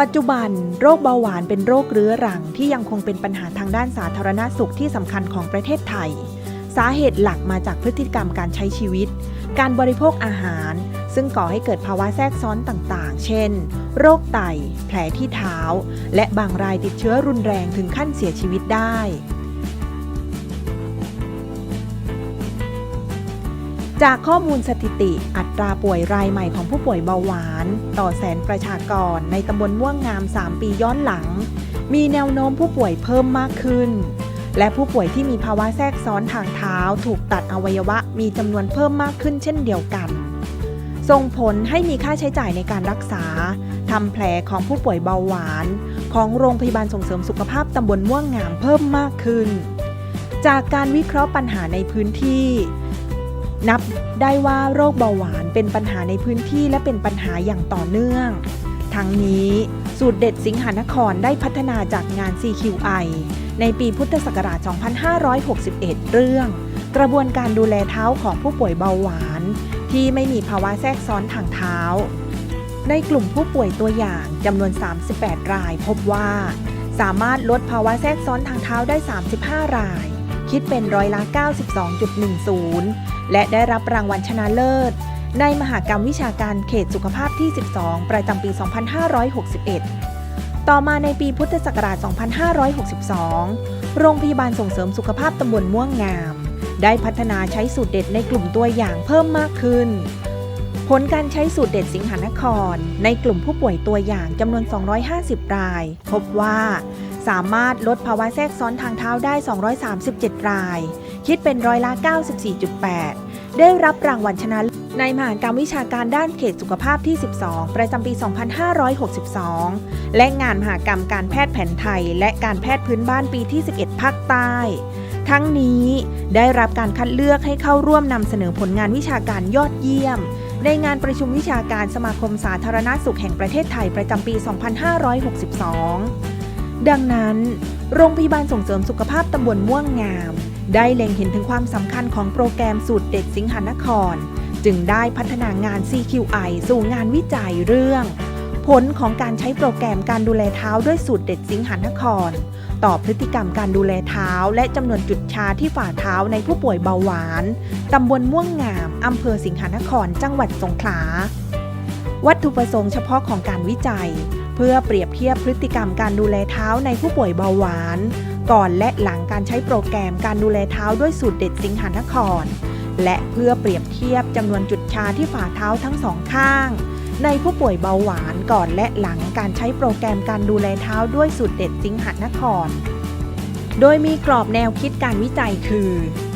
ปัจจุบัน โรคเบาหวานเป็นโรคเรื้อรังที่ยังคงเป็นปัญหาทางด้านสาธารณสุขที่สำคัญของประเทศไทย สาเหตุหลักมาจากพฤติกรรมการใช้ชีวิต การบริโภคอาหาร ซึ่งก่อให้เกิดภาวะแทรกซ้อนต่างๆ เช่น โรคไต แผลที่เท้า และบางรายติดเชื้อรุนแรงถึงขั้นเสียชีวิตได้ จากข้อมูลสถิติอัตราป่วยรายใหม่ของผู้ป่วยเบาหวาน ต่อแสนประชากรในตำบลม่วงงาม 3 ปีย้อนหลัง มีแนวโน้มผู้ป่วยเพิ่มมากขึ้น และผู้ป่วยที่มีภาวะแทรกซ้อนทางเท้า ถูกตัดอวัยวะมีจำนวนเพิ่มมากขึ้นเช่นเดียวกัน ส่งผลให้มีค่าใช้จ่ายในการรักษาทำแผลของผู้ป่วยเบาหวาน ของโรงพยาบาลส่งเสริมสุขภาพตำบลม่วงงามเพิ่มมากขึ้น จากการวิเคราะห์ปัญหาในพื้นที่ นับได้ว่าโรคเบาหวานเป็นปัญหาในพื้นที่และเป็นปัญหาอย่างต่อเนื่อง ทั้งนี้สูตรเด็ดสิงหานครได้พัฒนาจากงาน CQI ในปีพุทธศักราช 2561 เรื่อง กระบวนการดูแลเท้าของผู้ป่วยเบาหวาน ที่ไม่มีภาวะแทรกซ้อนทางเท้า ในกลุ่มผู้ป่วยตัวอย่างจำนวน 38 รายพบว่า สามารถลดภาวะแทรกซ้อนทางเท้าได้ 35 ราย คิดเป็นร้อยละ 92.10 และได้รับรางวัลชนะเลิศ ในมหากรรมวิชาการเขตสุขภาพที่ 12 ประจำปี 2561 ต่อมาในปีพุทธศักราช 2562 โรงพยาบาลส่งเสริมสุขภาพตำบลม่วงงาม ได้พัฒนาใช้สูตรเด็ดในกลุ่มตัวอย่างเพิ่มมากขึ้นผลการใช้สูตรเด็ดสิงหานคร ในกลุ่มผู้ป่วยตัวอย่างจำนวน 250 ราย พบว่า สามารถลดภาวะแทรกซ้อนทางเท้าได้ 237 ราย คิดเป็นร้อยละ 94.8 ได้รับรางวัลชนะเลิศในมหากรรมวิชาการด้านเขตสุขภาพที่ 12 ประจำปี 2562 และงานมหากรรมการแพทย์แผนไทย และการแพทย์พื้นบ้านปีที่ 11 ภาคใต้ ทั้งนี้ได้รับการคัดเลือกให้เข้าร่วมนำเสนอผลงานวิชาการยอดเยี่ยม ในงานประชุมวิชาการสมาคมสาธารณสุขแห่งประเทศไทยประจำปี 2562 ดังนั้น โรงพยาบาลส่งเสริมสุขภาพตำบลม่วงงาม ได้เล็งเห็นถึงความสำคัญของโปรแกรมสูตรเด็ดสิงหานคร จึงได้พัฒนางาน CQI สู่งานวิจัยเรื่อง ผลของการใช้โปรแกรมการดูแลเท้าด้วยสูตรเด็ดสิงหานคร ต่อพฤติกรรมการดูแลเท้า และจำนวนจุดชาที่ฝ่าเท้าในผู้ป่วยเบาหวานตำบลม่วงงามอำเภอสิงหานคร จังหวัดสงขลาวัตถุประสงค์เฉพาะของการวิจัย เพื่อเปรียบเทียบพฤติกรรมการดูแลเท้าในผู้ป่วยเบาหวาน ก่อนและหลังการใช้โปรแกรมการดูแลเท้าด้วยสูตรเด็ดสิงหานคร และเพื่อเปรียบเทียบจำนวนจุดชาที่ฝ่าเท้าทั้งสองข้าง ในผู้ป่วยเบาหวานก่อนและหลังการใช้โปรแกรมการดูแลเท้าด้วยสูตรเด็ดสิงหานคร โดยมีกรอบแนวคิดการวิจัยคือ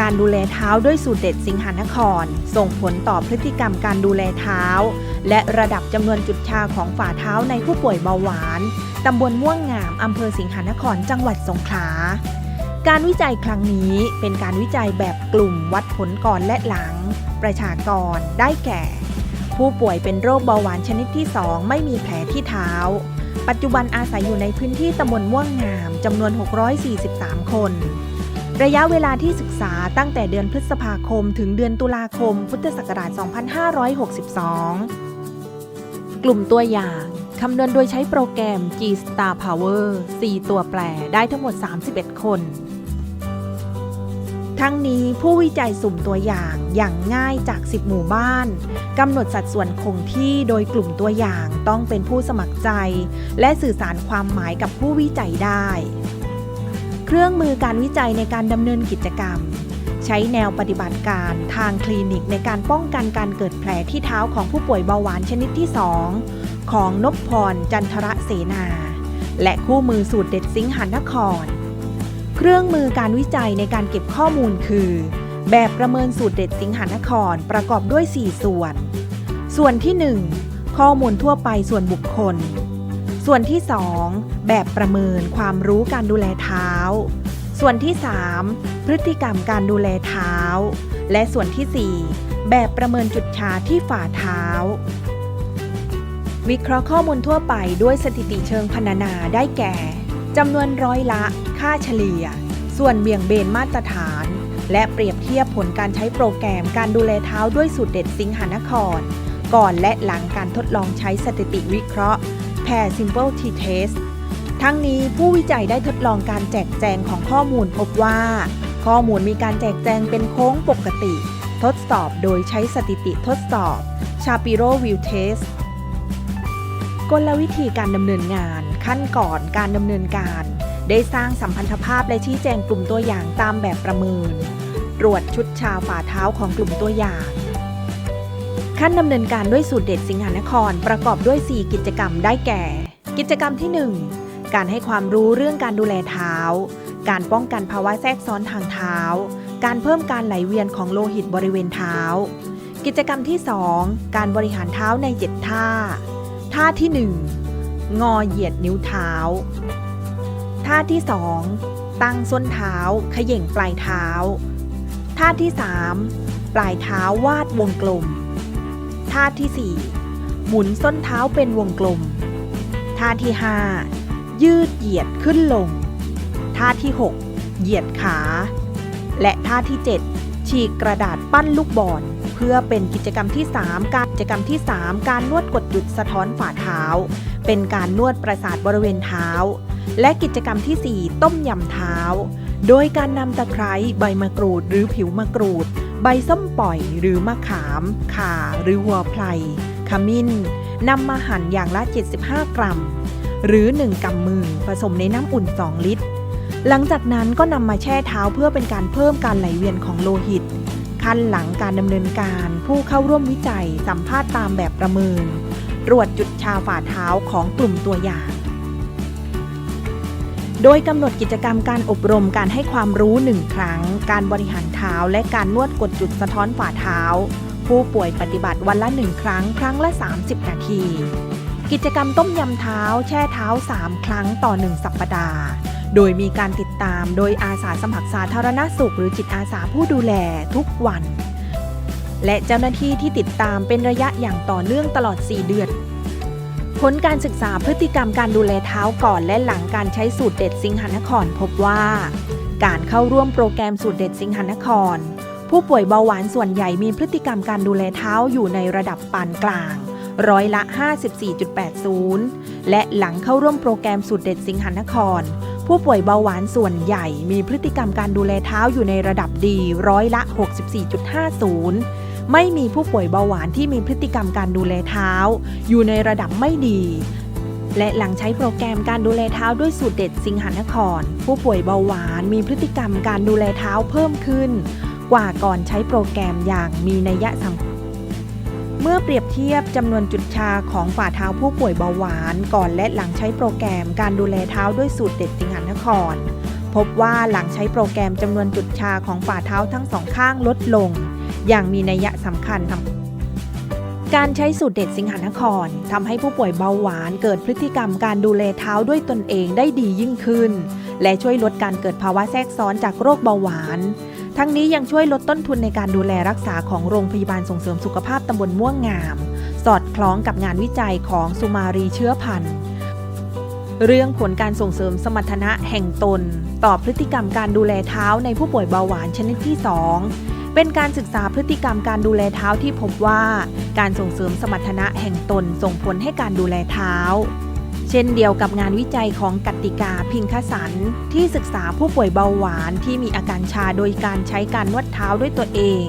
การดูแลเท้าด้วยสูตรเด็ดสิงหานคร ส่งผลต่อพฤติกรรมการดูแลเท้า และระดับจำนวนจุดชาของฝ่าเท้าในผู้ป่วยเบาหวานตำบลม่วงงามอำเภอสิงหานครจังหวัดสงขลาการวิจัยครั้งนี้เป็นการวิจัยแบบกลุ่มวัดผลก่อนและหลัง ประชากรได้แก่ ผู้ป่วยเป็นโรคเบาหวานชนิดที่ 2 ไม่มีแผลที่เท้า ปัจจุบันอาศัยอยู่ในพื้นที่ตำบลม่วงงามจำนวน 643 คน ระยะเวลาที่ศึกษาตั้งแต่เดือนพฤษภาคมถึงเดือนตุลาคม พุทธศักราช 2562 กลุ่มตัวอย่างคำนวณโดยใช้โปรแกรม G Star Power 4 ตัวแปรได้ทั้งหมด 31 คน ทั้งนี้ผู้วิจัยสุ่มตัวอย่างอย่างง่ายจาก 10 หมู่บ้านกำหนดสัดส่วนคงที่โดยกลุ่มตัวอย่างต้องเป็นผู้สมัครใจ และสื่อสารความหมายกับผู้วิจัยได้ เครื่องมือการวิจัยในการดำเนินกิจกรรม ใช้แนวปฏิบัติการทางคลินิกในการป้องกันการเกิดแผลที่เท้าของผู้ป่วยเบาหวานชนิดที่ 2 ของนพพรจันทระเสนา และคู่มือสูตรเด็ดสิงหานคร เครื่องมือการวิจัยในการเก็บข้อมูลคือ แบบประเมินสูตรเด็ดสิงหานครประกอบด้วย 4 ส่วน ส่วนที่ 1 ข้อมูลทั่วไปส่วนบุคคล ส่วนที่ 2 แบบประเมินความรู้การดูแลเท้า ส่วนที่ 3 พฤติกรรมการดูแลเท้า และส่วนที่ 4 แบบประเมินจุดชาที่ฝ่าเท้า วิเคราะห์ข้อมูลทั่วไปด้วยสถิติเชิงพรรณนาได้แก่จำนวนร้อยละ ค่าเฉลี่ย ส่วนเบี่ยงเบนมาตรฐาน และเปรียบเทียบผลการใช้โปรแกรมการดูแลเท้าด้วยสูตรเด็ดสิงหานคร ก่อนและหลังการทดลองใช้สถิติวิเคราะห์แผ Pair Simple T Test ทั้งนี้ผู้วิจัยได้ทดลองการแจกแจงของข้อมูลพบว่า ข้อมูลมีการแจกแจงเป็นโค้งปกติ ทดสอบโดยใช้สถิติทดสอบ Shapiro View Test กลวิธีการดำเนินงาน ขั้นก่อนการดำเนินการ ได้สร้างสัมพันธภาพและชี้แจงกลุ่มตัวอย่างตามแบบประเมิน ตรวจชุดชาฝ่าเท้าของกลุ่มตัวอย่าง ขั้นดำเนินการด้วยสูตรเด็ดสิงหานครประกอบด้วย 4 กิจกรรมได้แก่ กิจกรรมที่ 1 การให้ความรู้เรื่องการดูแลเท้า การป้องกันภาวะแทรกซ้อนทางเท้า การเพิ่มการไหลเวียนของโลหิตบริเวณเท้า กิจกรรมที่ 2 การบริหารเท้าใน7ท่า ท่าที่ 1 งอเหยียดนิ้วเท้า ท่าที่ 2 ตั้งส้นเท้าเขย่งปลายเท้า ท่าที่ 3 ปลายเท้าวาดวงกลม ท่าที่ 4 หมุนส้นเท้าเป็นวงกลม ท่าที่ 5 ยืดเหยียดขึ้นลง ท่าที่ 6 เหยียดขา และท่าที่ 7 ฉีกกระดาษปั้นลูกบอลเพื่อเป็นกิจกรรมที่ 3 การกิจกรรมที่ 3 การนวดกดจุดสะท้อนฝ่าเท้า เป็นการนวดประสาทบริเวณเท้า และกิจกรรมทีสี่ 4 ต้มยำเท้า โดยการนำตะไคร้ใบมะกรูดหรือผิวมะกรูด ใบส้มปล่อยหรือมะขาม ข่าหรือวัวไพรขมิ้นนำมาหั่นอย่างละ 75 กรัม หรือ 1กำมือผสมในน้ำอุ่น 2 ลิตร หลังจากนั้นก็นำมาแช่เท้าเพื่อเป็นการเพิ่มการไหลเวียนของโลหิต ขั้นหลังการดำเนินการผู้เข้าร่วมวิจัยสัมภาษณ์ตามแบบประเมิน ตรวจจุดชาฝ่าเท้าของกลุ่มตัวอย่าง โดยกำหนดกิจกรรมการอบรมการให้ความรู้ 1 ครั้ง การบริหารเท้าและการนวดกดจุดสะท้อนฝ่าเท้า ผู้ป่วยปฏิบัติวันละ1ครั้ง ครั้งละ 30 นาที กิจกรรมต้มยำเท้า แช่เท้า 3 ครั้งต่อ 1 สัปปดาห์ โดยมีการติดตามโดยอาสาสมัครสาธารณสุข หรือจิตอาสาผู้ดูแลทุกวัน และเจ้าหน้าที่ที่ติดตามเป็นระยะอย่างต่อเนื่องตลอด 4 เดือน ผลการศึกษาพฤติกรรมการดูแลเท้าก่อนและหลังการใช้สูตรเด็ดสิงหนคร พบว่า การเข้าร่วมโปรแกรมสูตรเด็ดสิงหนคร ผู้ป่วยเบาหวานส่วนใหญ่มีพฤติกรรมการดูแลเท้าอยู่ในระดับปานกลางร้อยละ 54.80 และหลังเข้าร่วมโปรแกรมสูตรเด็ดสิงหนคร ผู้ป่วยเบาหวานส่วนใหญ่มีพฤติกรรมการดูแลเท้าอยู่ในระดับดีร้อยละ 64.50 ไม่มีผู้ป่วยเบาหวานที่มีพฤติกรรมการดูแลเท้า อยู่ในระดับไม่ดี และหลังใช้โปรแกรมการดูแลเท้าด้วยสูตรเด็ดสิงหานคร ผู้ป่วยเบาหวานมีพฤติกรรมการดูแลเท้าเพิ่มขึ้น กว่าก่อนใช้โปรแกรมอย่างมีนัยสำคัญเมื่อเปรียบเทียบจำนวนจุดชาของฝ่าเท้าผู้ป่วยเบาหวาน ก่อนและหลังใช้โปรแกรมการดูแลเท้าด้วยสูตรเด็ดสิงหานคร พบว่าหลังใช้โปรแกรมจำนวนจุดชาของฝ่าเท้าทั้งสองข้างลดลง อย่างมีนัยสำคัญทำการใช้สูตรเด็ดสิงหานครทำให้ผู้ป่วยเบาหวานเกิดพฤติกรรมการดูแลเท้าด้วยตนเองได้ดียิ่งขึ้น และช่วยลดการเกิดภาวะแทรกซ้อนจากโรคเบาหวาน ทั้งนี้ยังช่วยลดต้นทุนในการดูแลรักษาของโรงพยาบาลส่งเสริมสุขภาพตำบลม่วงงาม สอดคล้องกับงานวิจัยของสุมารีเชื้อพันธุ์เรื่องผลการส่งเสริมสมรรถนะแห่งตน ต่อพฤติกรรมการดูแลเท้าในผู้ป่วยเบาหวานชนิดที่ 2 เป็นการศึกษาพฤติกรรมการดูแลเท้าที่พบว่า การส่งเสริมสมรรถนะแห่งตนส่งผลให้การดูแลเท้า เช่นเดียวกับงานวิจัยของกติกาพิงคสัน ที่ศึกษาผู้ป่วยเบาหวานที่มีอาการชาโดยการใช้การนวดเท้าด้วยตัวเอง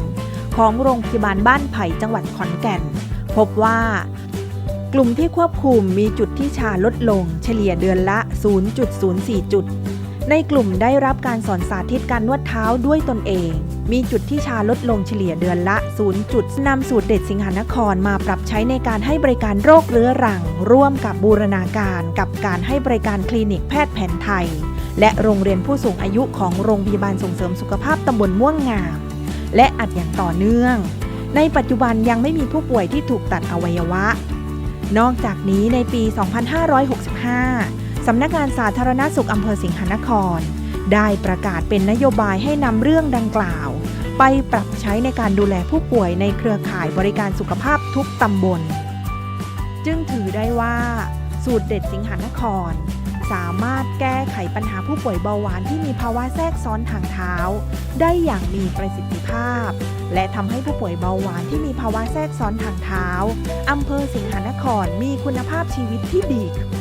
ของโรงพยาบาลบ้านไผ่จังหวัดขอนแก่น พบว่ากลุ่มที่ควบคุมมีจุดที่ชาลดลง เฉลี่ยเดือนละ 0.04 จุด ในกลุ่มได้รับการสอนสาธิตการนวดเท้าด้วยตนเอง มีจุดที่ชาลดลงเฉลี่ยเดือนละ 0 จุดนำสูตรเด็ดสิงหานครมาปรับใช้ในการให้บริการโรคเรื้อรัง ร่วมกับบูรณาการกับการให้บริการคลินิกแพทย์แผนไทย และโรงเรียนผู้สูงอายุของโรงพยาบาลส่งเสริมสุขภาพตำบลม่วงงาม และอัดอย่างต่อเนื่อง ในปัจจุบันยังไม่มีผู้ป่วยที่ถูกตัดอวัยวะ นอกจากนี้ในปี 2565สำนักงานสาธารณสุขอำเภอสิงหนคร ได้ประกาศเป็นนโยบายให้นำเรื่องดังกล่าว ไปปรับใช้ในการดูแลผู้ป่วยในเครือข่ายบริการสุขภาพทุกตำบล จึงถือได้ว่า สูตรเด็ดสิงหนคร สามารถแก้ไขปัญหาผู้ป่วยเบาหวานที่มีภาวะแทรกซ้อนทางเท้า ได้อย่างมีประสิทธิภาพ และทำให้ผู้ป่วยเบาหวานที่มีภาวะแทรกซ้อนทางเท้าอำเภอสิงหนครมีคุณภาพชีวิตที่ดีขึ้น